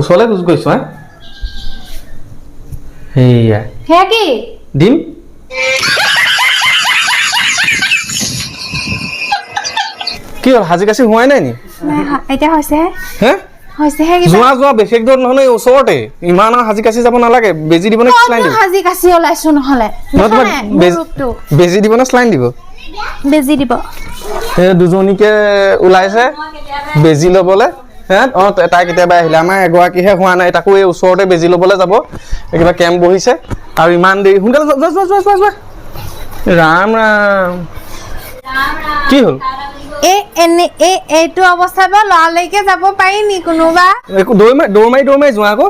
ওচৰলৈ গুচি গৈছো হা? সেয়া সেয়া কি? দিম কি হ'ল সাজি কাচি হোৱাই নাই নি? নাই, এতিয়া হৈছেহে। হে? হৈছেহে কিবা। যোৱা যোৱা বেছি দূৰত নহয় এই ওচৰতে। ইমান আৰু সাজি কাচি যাব নালাগে বেজি দিব নে শ্লাইন দিব? ক'তনো সাজি কাচি ওলাইছো নহ'লে। মই দেখা তোমাক নাই মোৰ বেজ- ৰূপটো। বেজি দিব নে শ্লাইন দিব? বেজি দিব। সেই দুজনীকে ওলাইছে বেজি ল'বলৈ। হে? অঁ তাই কেতিয়াবা আহিলে। আমাৰ এগৰাকীহে হোৱা নাই তাকো এই ওচৰতে বেজি ল'বলৈ যাব। কিবা কেম্প বহিছে। আৰু ইমান দেৰি সোনকালে ৰাম ৰাম। কি হ'ল? এইটো অৱস্থাত বাৰু লৰালৰিকে যাব পাৰি নি কোনোবা? দৌৰ মাৰি দৌৰ মাৰি দৌৰ মাৰি যোৱা আকৌ।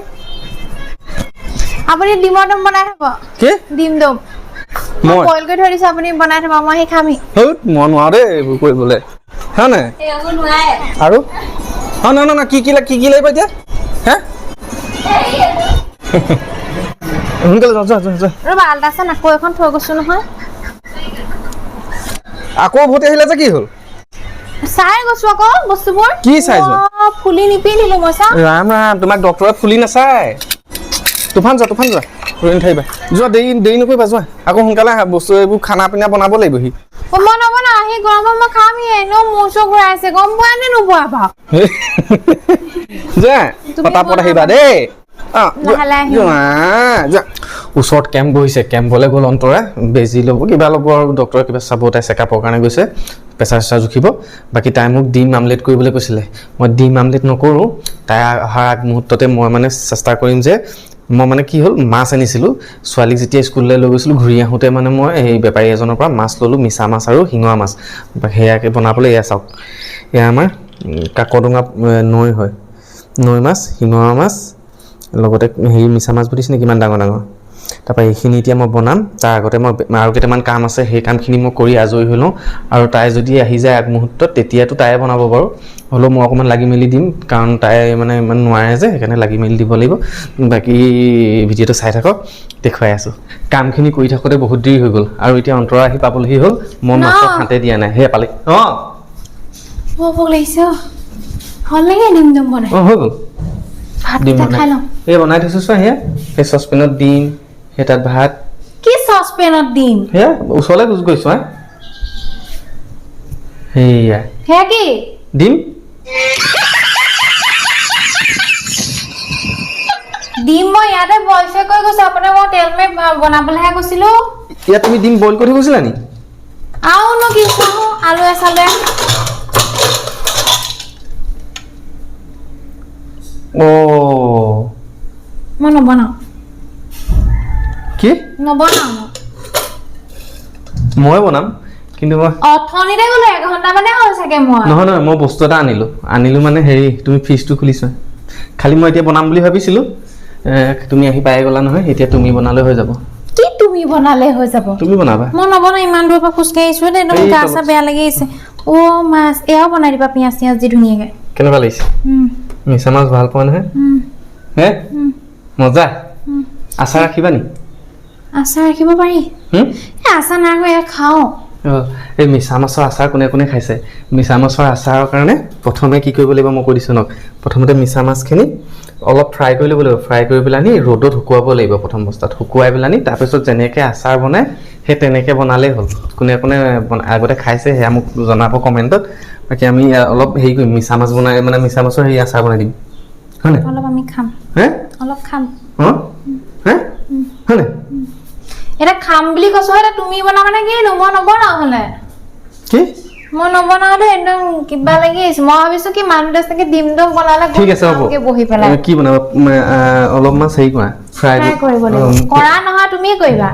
আপুনি ডিমৰ দম বনাই থব। কি? ডিম দম। মই বইল কৰি থৈ দিছো আপুনি বনাই থব মই সেই খামহি। মই নোৱাৰো দেই এইবোৰ কৰিবলৈ। হয় নাই? আৰু? অঁ নহয় নহয় কি কি লাগ- কি কি লাগিব এতিয়া? হে? সোনকালে যোৱা যোৱা যোৱা ৰ'বা আল্ট্ৰাচাউণ্ড আকৌ এখন থৈ গৈছো নহয়। আকৌ উভতি আহিলে যে কি হ'ল? চাই গৈছো আকৌ বস্তুবোৰ। কি চাইছো? অ', ফুলি নিপিন্ধিলো মই চা। ৰাম ৰাম তোমাক ডক্তৰে ফুলি নাচায়। তুফান যোৱা তুফান যোৱা। ৰৈ নাথাকিবা। যোৱা দেৰি দেৰি নকৰিবা যোৱা। আকৌ সোনকালে বস্তু এইবোৰ খানা পিনা বনাব লাগিবহি। মই নবনাও সেই গৰমত মই খামহি এনেও মোৰ চৌ ঘূৰাইছে গম পোৱা নে নোপোৱা বাৰু? যোৱা তুমি পতাপত বনাবা। আহিবা দেই। যোৱা। ওচৰত কেম্প বহিছে কেম্পলৈ গ'ল অন্তৰা বেজি ল'ব কিবা ল'ব আৰু ডক্তৰে কিবা চাব তাই চেকআপৰ কাৰণে গৈছে প্ৰেছাৰ চেছাৰ জুখিব। বাকী তাই মোক ডিম আমলেট কৰিবলৈ কৈছিলে। মই ডিম আমলেট নকৰোঁ তাই অহাৰ আগমুহূৰ্ততে মই মানে চেষ্টা কৰিম যে মই মানে কি হ'ল মাছ আনিছিলোঁ ছোৱালীক যেতিয়া স্কুললৈ লৈ গৈছিলোঁ ঘূৰি আহোঁতে মানে মই এই বেপাৰী এজনৰ পৰা মাছ ল'লোঁ মিছা মাছ আৰু শিঙৰা মাছ। সেয়াকে বনাবলৈ এয়া চাওক। এয়া আমাৰ কাকডোঙা নৈ হয়। নৈ মাছ শিঙৰা মাছ লগতে হেৰি মিছা মাছ বুলিছে কিমান ডাঙৰ ডাঙৰ। তাৰপৰা এইখিনি এতিয়া মই বনাম। তাৰ আগতে মই আৰু কেইটামান কাম আছে সেই কামখিনি মই কৰি আজৰি হৈ লওঁ আৰু তাই যদি আহি যায় আগমুহূৰ্তত তেতিয়াতো তায়ে বনাব বাৰু। হ'লেও মই অকণমান লাগি মেলি দিম কাৰণ তাই মানে ইমান নোৱাৰে যে সেইকাৰণে লাগি মেলি দিব লাগিব। বাকী ভিডিঅ'টো চাই থাকক দেখুৱাই আছোঁ। কামখিনি কৰি থাকোঁতে বহুত দেৰি হৈ গ'ল। আৰু এতিয়া অন্তৰা আহি পাবলৈহি হ'ল মই। মাছৰ হাতে দিয়া নাই। সেয়া পালে। অঁ। বৰ ভোক লাগিছে অ। ভাল লাগে ডিম দম বনাই। অঁ হৈ গ'ল। খাই লওঁ। এই বনাই থৈছোঁ চোৱা সেয়া। সেই চচপেনত ডিম সেই ভাত। কি চচপেনত দিম? সেয়া ওচৰলৈ গুচি গৈছো হা। সেয়া। সেয়া কি? ডিম ডিম মই ইয়াতে বইল কৰি গৈছো। আপোনাক মই তেল মাৰি বনাবলৈহে কৈছিলো ইয়াত তুমি ডিম বইল কৰি গৈছিলা নি? আৰুনো কি খাওঁ আলুৱে চালুৱে অ' মই নবনাওঁ। কি? নবনাওঁ মই মই বনাম কিন্তু মই অথনিতে গ'লো এঘণ্টা মানে হ'ল চাগে মই। নহয় নহয় মই বস্তু এটা আনিলোঁ। আনিলোঁ মানে হেৰি তুমি ফ্ৰিজটো খুলিছোৱা খালি মই এতিয়া বনাম বুলি ভাবিছিলোঁ। তুমি আহি পাই গ'লা নহয় এতিয়া তুমি বনালে হৈ যাব। কি তুমি বনালে হৈ যাব? তুমি বনাবা। মই নবনাওঁ ইমান দূৰৰ পৰা খোজকাঢ়ি আহিছো দেই গা চা বেয়া লাগি আহিছে। অ মাছ এয়াও বনাই দিবা পিঁয়াজ চিঁয়াজ দি ধুনীয়াকে। কেনেকুৱা লাগিছে? মিছা মাছ ভালো পোৱা নহয়? হে? মজা? আচাৰ ৰাখিবা নি? আচাৰ ৰাখিব পাৰি? এই আচাৰ আকৌ এয়া খাওঁ। এই মিছা মাছৰ আচাৰ কোনে কোনে খাইছে? মিছা মাছৰ আচাৰৰ কাৰণে প্ৰথমে কি কৰিব লাগিব মই কৈ দিছোঁ নক। প্ৰথমতে মিছা মাছখিনি অলপ ফ্ৰাই কৰি ল'ব লাগিব। ফ্ৰাই কৰি পেলাই নি ৰ'দত শুকুৱাব লাগিব প্ৰথম অৱস্থাত। শুকুৱাই পেলাই নি তাৰপিছত যেনেকৈ আচাৰ বনায় সেই তেনেকৈ বনালেই হ'ল। কোনে কোনে আগতে খাইছে সেয়া মোক জনাব কমেণ্টত। বাকী আমি অলপ হেৰি কৰিম মিছা মাছ বনাই মানে মিছা মাছৰ হেৰি আচাৰ বনাই দিম। হয় নাই অলপ আমি খাম। হে? অলপ খাম। অঁ? হে? হয় নাই এতিয়া খাম বুলি কৈছো এতিয়া তুমি বনাবা নে কিনো মই নবনাও হ'লে। কি? মই নবনাও দেই একদম কিবা লাগি আহিছে মই ভাবিছো কি মানুহটোৱে চাগে ডিম দম বনালে ঠিক আছে হ'ব। বহি পেলাই। কি বনাবা? অলপ মাছ হেৰি কৰা ফ্ৰাই ট্ৰাই কৰিব লাগিব। কৰা নহয় তুমি কৰিবা।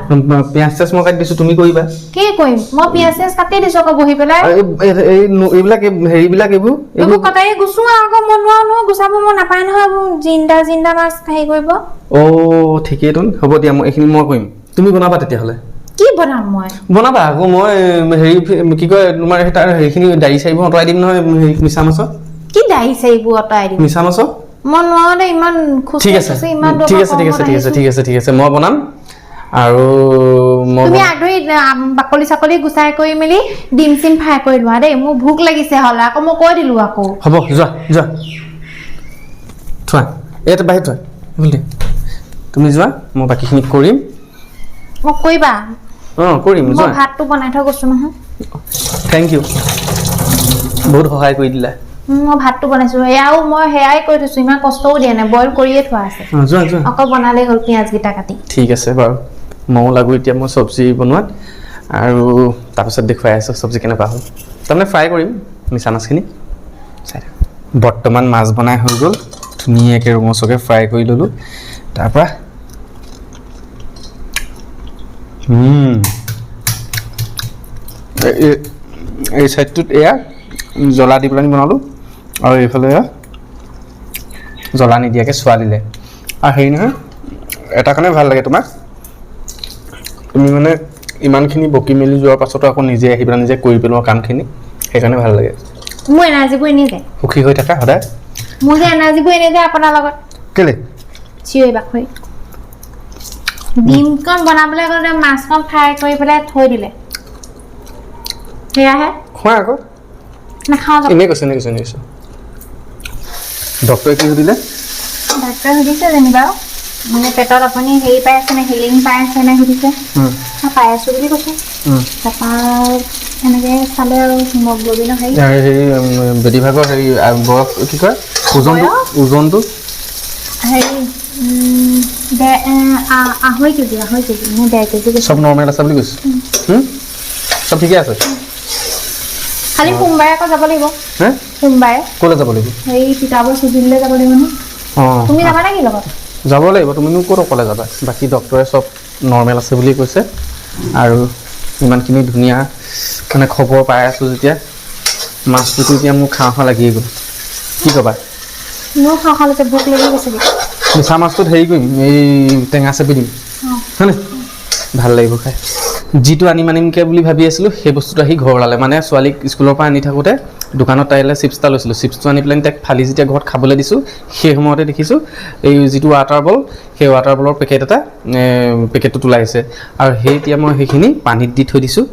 পিঁয়াজ চিয়াজ মই কাটি দিছোঁ তুমি কৰিবা। কি কৰিম? মই পিঁয়াজ চিয়াজ কাটি দিছো আকৌ বহি পেলাই। এই- এইবিলাক এই হেৰিবিলাক এইবোৰ এইবোৰ কটাৰী গুচোৱা আকৌ মই নোৱাৰো নহয় গুচাব মই নাপায় নহয় জিন্দা জিন্দা মাছ হেৰি কৰিব। অ' ঠিকেইতো হ'ব দিয়া মই এইখিনি মই কৰিম। তুমি বনাবা তেতিয়াহ'লে। কি বনাম মই? বনাবা আকৌ মই হেৰি কি কয় তোমাৰ সেই তাৰ হেৰিখিনি দাড়ি চাৰিবোৰ আঁতৰাই দিম নহয় হেৰি মিছা মাছৰ। কি দাঢ়ি চাৰিবোৰ অঁতৰাই দিম? মিছা মাছৰ? মই নোৱাৰো ইমান ঠিক আছে ঠিক আছে ঠিক আছে ঠিক আছে। ঠিক আছে ঠিক আছে মই বনাম। আৰু মই তুমি আম, বাকলি চাকলি গুচাই কৰি মেলি ডিম চিম ফ্ৰাই কৰি লোৱা দেই মোৰ ভোক লাগিছে হ'লে আকৌ মই কৈ দিলো আকৌ। হ'ব যোৱা যোৱা। থোৱা ইয়াতে বাহিৰত থোৱা তুমি যোৱা মই বাকীখিনি কৰিম। মোক কৰিবা। অঁ কৰিম মই যোৱা। ভাতটো বনাই থৈ গৈছো নহয়। থেংক ইউ বহুত সহায় কৰি দিলা। উম, মই ভাতটো বনাইছো। সেয়াও মই সেয়াই কৰি থৈছো ইমান কষ্টও দিয়া নাই বইল কৰিয়ে থোৱা আছে। অঁ যোৱা যোৱা। অকল বনালেই হ'ল পিঁয়াজকেইটা কাটি। ঠিক আছে বাৰু। ময়ো লাগো এতিয়া মই চব্জি বনোৱাত। আৰু তাৰপিছত দেখুৱাই আছোঁ চব্জি কেনেকুৱা হ'ল। তাৰমানে ফ্ৰাই কৰিম মিছা মাছখিনি। চাই। বৰ্তমান মাছ বনাই হৈ গ'ল। ধুনীয়াকৈ ৰঙচুৱাকৈ ফ্ৰাই কৰি ল'লোঁ। তাৰপৰা উম। এই- ছাইডটোত এয়া জ্বলা দি পেলাই বনালোঁ। আৰু এইফালে এয়া জ্বলা নিদিয়াকৈ ছোৱালীলে। আৰু হেৰি নহয় এটা কাৰণে ভালো লাগে তোমাক। তুমি মানে ইমানখিনি বকি মেলি যোৱাৰ পাছতো আকৌ নিজে আহি পেলাই নিজে কৰি পেলোৱা কামখিনি সেইকাৰণে ভালো লাগে। মোৰ এনাৰ্জিবোৰ এনেই যায়। সুখী হৈ থাকা সদায়। মোৰ যে এনাৰ্জিবোৰ এনেই যায় আপোনাৰ লগত। কেলে? চিঞৰি বাখৰি ডিমকণ বনাবলৈ গ'লে মাছকণ ফ্ৰাই কৰি পেলাই থৈ দিলে। সেয়াহে। খোৱা আকৌ। নাখাওঁ যাব এনেই কৈছে এনেই কৈছে এনেই কৈছে। ডক্টৰে কি সুধিলে ডাক্তৰে সুধিছে যেনিবা মানে পেটত আপুনি হেৰি পাই আছে নে হিলিং পাই আছে নে সুধিছে। উম, মই পাই আছোঁ বুলি কৈছে। উম। তাৰপৰা এনেকৈ চালে আৰু হিমগ্ল'বিনৰ হেৰি। আৰু হেৰি উম, বেদীভাগৰ হেৰি আ, বয়স কি কয়? ওজনটো? হেৰি আঢ়ৈ কেজি আঢ়ৈ কেজি মোৰ ডেৰ কেজি গৈছে চব নৰ্মেল আছে বুলি কৈছে? চব ঠিকে আছে খালি সোমবাৰে আকৌ যাব লাগিব সোমবাৰে ক'লৈ যাব লাগিব হেৰি তিতাবৰ চুজিলৈ যাব লাগিব নহয় তুমি যাবা নেকি লগত যাব লাগিব তুমিনো ক'ত অকলে যাবা বাকী ডক্টৰে চব নৰ্মেল আছে বুলি কৈছে আৰু ইমানখিনি ধুনীয়া মানে খবৰ পাই আছোঁ যেতিয়া মাছটোতো এতিয়া মোৰ খাওঁ খাওঁ লাগিয়ে গ'ল কি ক'বা মোৰো খাওঁ খাওঁ লাগিছে ভোক লাগি গৈছেগৈ মিছা মাছটোত হেৰি কৰিম এই টেঙা চেপি দিম। হয়নে? ভাল লাগিব খাই। যিটো আনিম আনিমকৈ বুলি ভাবি আছিলোঁ সেই বস্তুটো আহি ঘৰ ওলালে। মানে ছোৱালীক স্কুলৰ পৰা আনি থাকোঁতে দোকানত তাইলৈ চিপছ এটা লৈছিলোঁ। চিপছটো আনি পেলাই তাইক ফালি যেতিয়া ঘৰত খাবলৈ দিছোঁ সেই সময়তে দেখিছোঁ এই যিটো ৱাটাৰ বল সেই ৱাটাৰ বলৰ পেকেট এটা পেকেটটোত ওলাইছে আৰু সেই এতিয়া মই সেইখিনি পানীত দি থৈ দিছোঁ।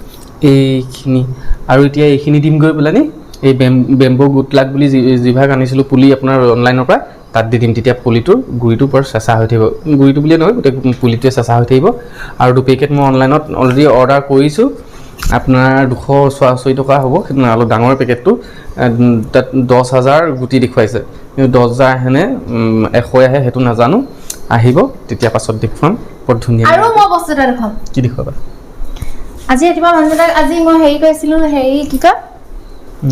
এইখিনি। আৰু এতিয়া এইখিনি দিম গৈ পেলাই নি এই বেম বেম্বো গুটলাক বুলি যি যিভাগ আনিছিলোঁ পুলি আপোনাৰ অনলাইনৰ পৰা তাত দি দিম তেতিয়া পুলিটোৰ গুৰিটো বৰ চেঁচা হৈ থাকিব। গুৰিটো বুলিয়ে নহয় গোটেই পুলিটোৱে চেঁচা হৈ থাকিব। আৰু দুপেকেট মই অনলাইনত অলৰেডি অৰ্ডাৰ কৰিছোঁ। আপোনাৰ দুশ চৌৰাশী টকা হ'ব অলপ ডাঙৰ পেকেটটো তাত দহ হাজাৰ গুটি দেখুৱাইছে। কিন্তু দহ হাজাৰ আহেনে উম, এশ আহে সেইটো নাজানো। আহিব তেতিয়া পাছত দেখুৱাম। বৰ ধুনীয়া আৰু মই বস্তু এটা দেখুৱাম। কি দেখুৱাবা? আজি ৰাতিপুৱা মানুহজনক আজি মই হেৰি কৰিছিলোঁ হেৰি কি কয়?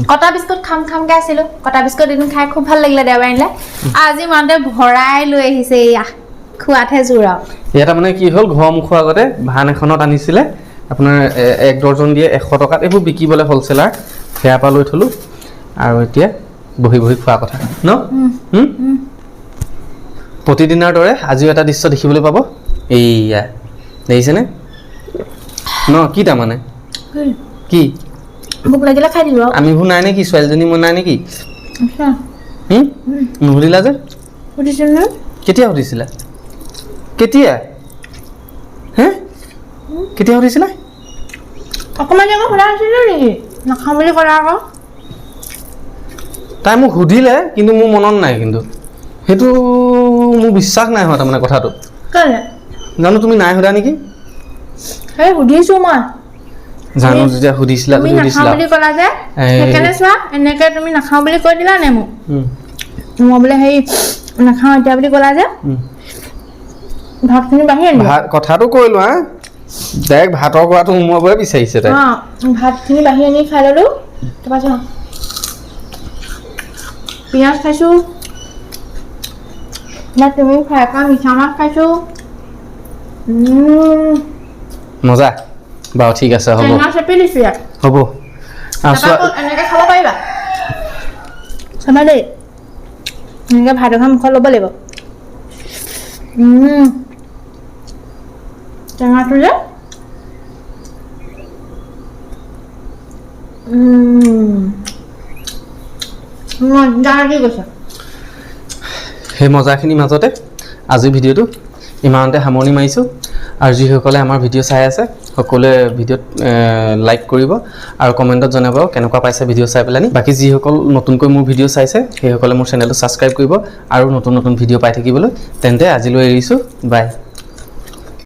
কটা বিস্কুট খাম খামকৈ আছিলোঁ। কটা বিস্কুট এদিন খাই খুব ভাল লাগিলে দেওবাৰে আনিলে আজি মানুহটোৱে ভৰাই লৈ আহিছে এয়া খোৱাতহে জোৰ আৰু। ইয়াত মানে কি হ'ল ঘৰৰ মুখৰ আগতে ভান এখনত আনিছিলে। আপোনাৰ এক ডৰ্জন দিয়ে এশ টকাত। এইবোৰ বিকিবলৈ হ'লচেলাৰ সেয়াৰ পৰা লৈ থ'লোঁ। আৰু এতিয়া বহি বহি খোৱা কথা। ন? প্ৰতিদিনৰ দৰে আজিও এটা দৃশ্য দেখিবলৈ পাব। এইয়া। দেখিছেনে? ন? কি তাৰমানে? কি? ভোক লাগিলে খাই দিলোঁ আৰু। আমিবোৰ নাই নেকি? ছোৱালীজনী মোৰ নাই নেকি? নুসুধিলা যে? সুধিছিল কেতিয়া সুধিছিলা? কেতিয়া? হে? কেতিয়া সুধিছিলা? অকণমান আকৌ সোধা নাছিলোঁ নেকি? নাখাওঁ বুলি ক'লা আকৌ। তাই মোক সুধিলে কিন্তু মোৰ মনত নাই কিন্তু। সেইটো মোৰ বিশ্বাস নাই হোৱা তাৰমানে কথাটো। জানো তুমি নাই সোধা নেকি? সেই সুধিছোঁ মই। জানো যেতিয়া সুধিছিলা তুমি নাখাওঁ বুলি ক'লা যে সেইকাৰণে চোৱা এনেকৈ তুমি নাখাওঁ বুলি কৈ দিলা নে মোক? মই বোলে হেৰি নাখাওঁ এতিয়া বুলি ক'লা যে। ভাতখিনি বাঢ়ি আনিবা ভাত কথাটো কৈ লোৱা ডাইৰেক্ট ভাতৰ কৰাটো সোমোৱাবহে বিচাৰিছে তাই। ভাতখিনি বাঢ়ি আনি খাই ল'লোঁ। তাৰপৰা চোৱা পিঁয়াজ খাইছোঁ। না তুমি ফ্ৰাই কৰা মিঠা মাছ খাইছোঁ। মজা। বাৰু ঠিক আছে হ'ব। হ'ব। পাৰিবা। চাবা দেই এনেকৈ ভাত এখন মুখত ল'ব লাগিব। টেঙাটো যে। সেই মজাখিনিৰ মাজতে আজিৰ ভিডিঅ'টো ইমানতে সামৰণি মাৰিছোঁ। আৰু যিসকলে আমাৰ ভিডিঅ' চাই আছে সকলোৱে ভিডিঅ'ত লাইক কৰিব আৰু কমেণ্টত জনাব কেনেকুৱা পাইছে ভিডিঅ' চাই পেলানি। বাকী যিসকল নতুনকৈ মোৰ ভিডিঅ' চাইছে, সেইসকলে মোৰ চেনেলটো ছাবস্ক্ৰাইব কৰিব আৰু নতুন নতুন ভিডিঅ' পাই থাকিবলৈ তেন্তে আজিলৈ এৰিছোঁ। বাই